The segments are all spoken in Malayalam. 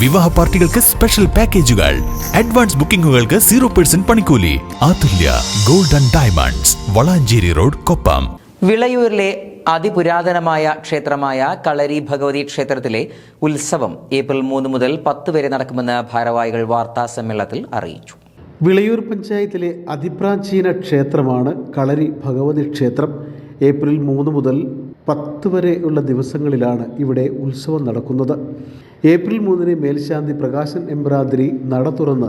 വിവാഹ പാർട്ടികൾക്ക് സ്പെഷ്യൽ പാക്കേജുകൾ അഡ്വാൻസ് ബുക്കിംഗുകൾക്ക് സീറോ പെർസെന്റ് പണിക്കൂലി. Athulya golden and diamonds Valanchery road Koppam. വിളയൂരിലെ അതിപുരാതനമായ ക്ഷേത്രമായ കളരി ഭഗവതി ക്ഷേത്രത്തിലെ ഉത്സവം ഏപ്രിൽ മൂന്ന് മുതൽ പത്ത് വരെ നടക്കുമെന്ന് ഭാരവാഹികൾ വാർത്താ സമ്മേളനത്തിൽ അറിയിച്ചു. വിളയൂർ പഞ്ചായത്തിലെ അതിപ്രാചീന ക്ഷേത്രമാണ് കളരി ഭഗവതി ക്ഷേത്രം. ഏപ്രിൽ മൂന്ന് മുതൽ പത്ത് വരെയുള്ള ദിവസങ്ങളിലാണ് ഇവിടെ ഉത്സവം നടക്കുന്നത്. ഏപ്രിൽ മൂന്നിന് മേൽശാന്തി പ്രകാശൻ എമ്പ്രാതിരി നട തുറന്ന്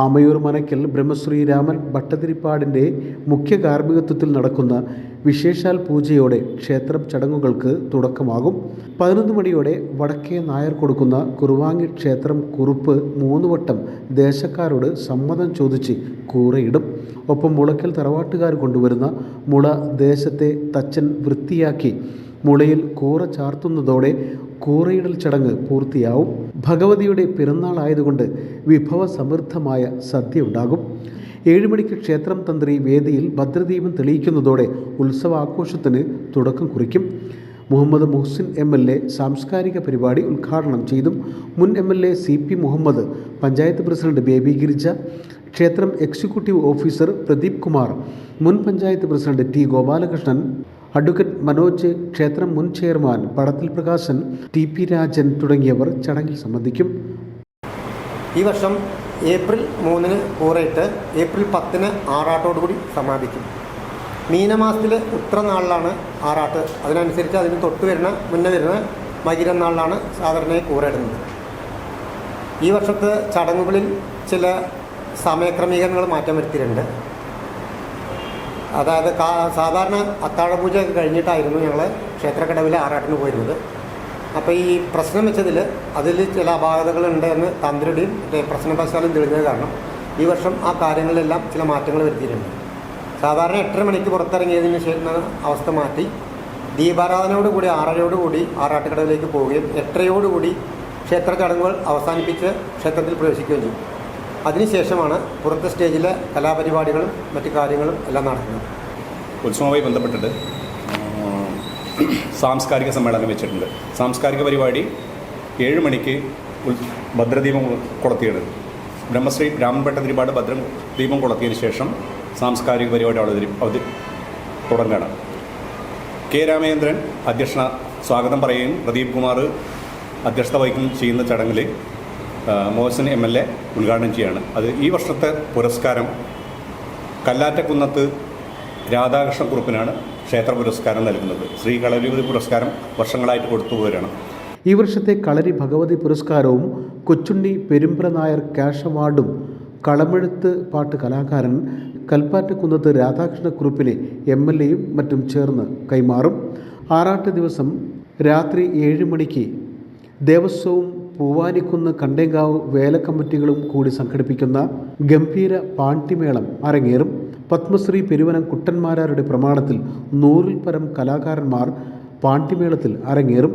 ആമയൂർ മനക്കൽ ബ്രഹ്മശ്രീ രാമൻ ഭട്ടതിരിപ്പാടിന്റെ മുഖ്യ കാർമ്മികത്വത്തിൽ നടക്കുന്ന വിശേഷാൽ പൂജയോടെ ക്ഷേത്രം ചടങ്ങുകൾക്ക് തുടക്കമാകും. പതിനൊന്ന് മണിയോടെ വടക്കേ നായർ കൊടുക്കുന്ന കുറുവാങ്ങി ക്ഷേത്രം കുറുപ്പ് മൂന്ന് വട്ടം ദേശക്കാരോട് സമ്മതം ചോദിച്ച് കൂറയിടും. ഒപ്പം മുളയ്ക്കൽ തറവാട്ടുകാർ കൊണ്ടുവരുന്ന മുള ദേശത്തെ തച്ചൻ വൃത്തിയാക്കി മുളയിൽ കൂറ ചാർത്തുന്നതോടെ കൂറയിടൽ ചടങ്ങ് പൂർത്തിയാവും. ഭഗവതിയുടെ പിറന്നാളായതുകൊണ്ട് വിഭവസമൃദ്ധമായ സദ്യ ഉണ്ടാകും. ഏഴ് മണിക്ക് ക്ഷേത്രം തന്ത്രി വേദിയിൽ ഭദ്രദീപം തെളിയിക്കുന്നതോടെ ഉത്സവാഘോഷത്തിന് തുടക്കം കുറിക്കും. Muhammad Muhsin M L A സാംസ്കാരിക പരിപാടി ഉദ്ഘാടനം ചെയ്തു മുൻ M L A C P Muhammad panchayat president Baby Girija ക്ഷേത്രം എക്സിക്യൂട്ടീവ് ഓഫീസർ പ്രദീപ് കുമാർ മുൻ panchayat president T Gopalakrishnan advocate Manoj ക്ഷേത്രം മുൻ ചെയർമാൻ പടത്തിൽ പ്രകാശൻ ടി പി രാജൻ തുടങ്ങിയവർ ചടങ്ങിൽ സംബന്ധിക്കും. ഈ വർഷം ഏപ്രിൽ മൂന്നിന് കൂറയിട്ട് ഏപ്രിൽ പത്തിന് ആറാട്ടോടുകൂടി സമാപിക്കും. മീനമാസത്തിലെ ഉത്രനാളിലാണ് ആറാട്ട്. അതിനനുസരിച്ച് അതിന് തൊട്ട് വരുന്ന മുന്നേ വരുന്ന മകിരം നാളിലാണ് സാധാരണയായി കൂറയിടുന്നത്. ഈ വർഷത്തെ ചടങ്ങുകളിൽ ചില സമയക്രമീകരണങ്ങൾ മാറ്റം വരുത്തിയിട്ടുണ്ട്. അതായത് സാധാരണ അത്താഴപൂജ കഴിഞ്ഞിട്ടായിരുന്നു ഞങ്ങൾ ക്ഷേത്രക്കടവിൽ ആറാട്ടിന് പോയിരുന്നത്. അപ്പോൾ ഈ പ്രശ്നം വെച്ചതിൽ അതിൽ ചില അപാകതകളുണ്ട് എന്ന് തന്ത്രിയുടെയും മറ്റേ പ്രശ്നപശ്ചാത്തലം തെളിഞ്ഞത് കാരണം ഈ വർഷം ആ കാര്യങ്ങളിലെല്ലാം ചില മാറ്റങ്ങൾ വരുത്തിയിട്ടുണ്ട്. സാധാരണ എട്ടര മണിക്ക് പുറത്തിറങ്ങിയതിന് ശേഷം അവസ്ഥ മാറ്റി ദീപാരാധനയോടുകൂടി ആറരയോടുകൂടി ആറാട്ടുകടവിലേക്ക് പോവുകയും എട്ടരയോടുകൂടി ക്ഷേത്ര ചടങ്ങുകൾ അവസാനിപ്പിച്ച് ക്ഷേത്രത്തിൽ പ്രവേശിക്കുകയും ചെയ്യും അതിനുശേഷമാണ് പുറത്തെ സ്റ്റേജിലെ കലാപരിപാടികളും മറ്റു കാര്യങ്ങളും എല്ലാം നടക്കുന്നത് ഉത്സവവുമായി ബന്ധപ്പെട്ടിട്ട് സാംസ്കാരിക സമ്മേളനം വെച്ചിട്ടുണ്ട്. സാംസ്കാരിക പരിപാടി ഏഴ് മണിക്ക് ഭദ്രദീപം കൊളത്തിയിടും ബ്രഹ്മശ്രീ രാമൻപേട്ട തിരുപാട് ഭദ്ര ദീപം കൊളത്തിയതിനു ശേഷം സാംസ്കാരിക പരിപാടി അവതരി അവതരി തുടങ്ങുകയാണ് കെ രാമചന്ദ്രൻ അധ്യക്ഷ സ്വാഗതം പറയുകയും പ്രദീപ് കുമാർ അധ്യക്ഷത വഹിക്കുകയും ചെയ്യുന്ന ചടങ്ങിൽ മോഹൻ എം എൽ എ ഉദ്ഘാടനം ചെയ്യുകയാണ് അത് ഈ വർഷത്തെ പുരസ്കാരം കല്ലാറ്റക്കുന്നത്ത് രാധാകൃഷ്ണ കുറുപ്പിനാണ്. ക്ഷേത്ര പുരസ്കാരം നൽകുന്നത്. ശ്രീ കളരിപതി പുരസ്കാരം വർഷങ്ങളായിട്ട് കൊടുത്തു പോരാണ് ഈ വർഷത്തെ കളരി ഭഗവതി പുരസ്കാരവും കൊച്ചുണ്ണി പെരുമ്പ്ര നായർ ക്യാഷ് അവാർഡും കളമെഴുത്ത് പാട്ട് കലാകാരൻ കൽപ്പാറ്റക്കുന്നത്ത് രാധാകൃഷ്ണക്കുറുപ്പിനെ എം എൽ എയും മറ്റും ചേർന്ന് കൈമാറും. ആറാട്ട് ദിവസം രാത്രി ഏഴ് മണിക്ക് ദേവസ്വവും പൂവാനിക്കുന്ന് കണ്ടേങ്കാവ് വേലക്കമ്മിറ്റികളും കൂടി സംഘടിപ്പിക്കുന്ന ഗംഭീര പാണ്ടിമേളം അരങ്ങേറും. പത്മശ്രീ പെരുവനം കുട്ടന്മാരാരുടെ പ്രമാണത്തിൽ നൂറിൽ പരം കലാകാരന്മാർ പാണ്ടിമേളത്തിൽ അരങ്ങേറും.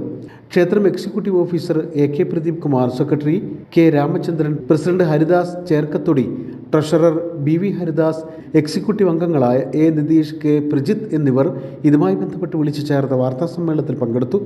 ക്ഷേത്രം executive officer A K Pradeep Kumar secretary K Ramachandran president Haridas Cherkkathodi treasurer B V Haridas executive അംഗങ്ങളായ എ നിതീഷ് കെ പ്രജിത്ത് എന്നിവർ ഇതുമായി ബന്ധപ്പെട്ട് വിളിച്ചു ചേർത്ത വാർത്താസമ്മേളനത്തിൽ പങ്കെടുത്തു.